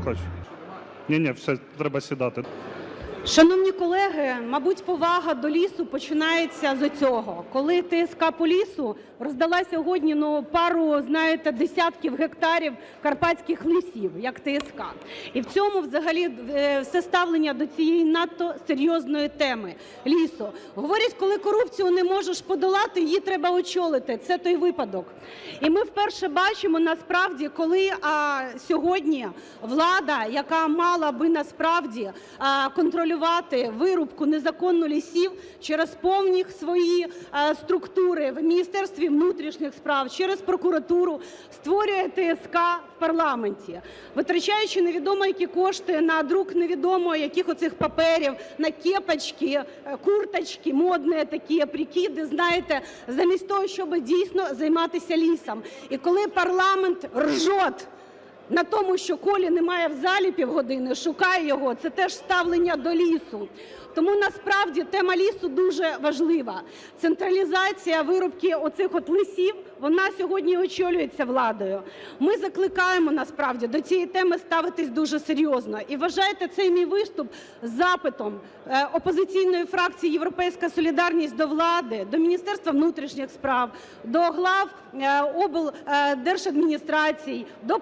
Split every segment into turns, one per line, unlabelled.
хочу. Ні, ні, все, треба сідати.
Шановні колеги, мабуть, повага до лісу починається з цього. Коли ТСК по лісу роздала сьогодні ну, пару, знаєте, десятків гектарів карпатських лісів, як ТСК. І в цьому взагалі е, все ставлення до цієї надто серйозної теми лісу. Говорять, коли корупцію не можеш подолати, її треба очолити. Це той випадок. І ми вперше бачимо насправді, коли а, сьогодні влада, яка мала би насправді а, контролювати вирубку незаконну лісів через повні свої структури в Міністерстві внутрішніх справ, через прокуратуру, створює ТСК в парламенті, витрачаючи невідомо які кошти на друк невідомо яких оцих паперів, на кепочки, е, курточки, модні такі прикиди, знаєте, замість того, щоб дійсно займатися лісом. І коли парламент ржот на тому, що Колі немає в залі півгодини, шукає його, це теж ставлення до лісу. Тому насправді тема лісу дуже важлива. Централізація вирубки оцих от лісів, вона сьогодні очолюється владою. Ми закликаємо насправді до цієї теми ставитись дуже серйозно. І вважайте цей мій виступ запитом е, опозиційної фракції "Європейська солідарність" до влади, до Міністерства внутрішніх справ, до глав е, облдержадміністрацій, до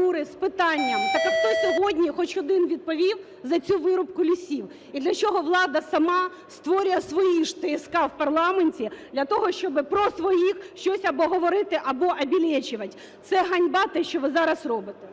прокуратури з питанням: так а хто сьогодні хоч один відповів за цю вирубку лісів? І для чого влада сама створює свої ж ТСК в парламенті для того, щоб про своїх щось або говорити, або обілечувати? Це ганьба те, що ви зараз робите.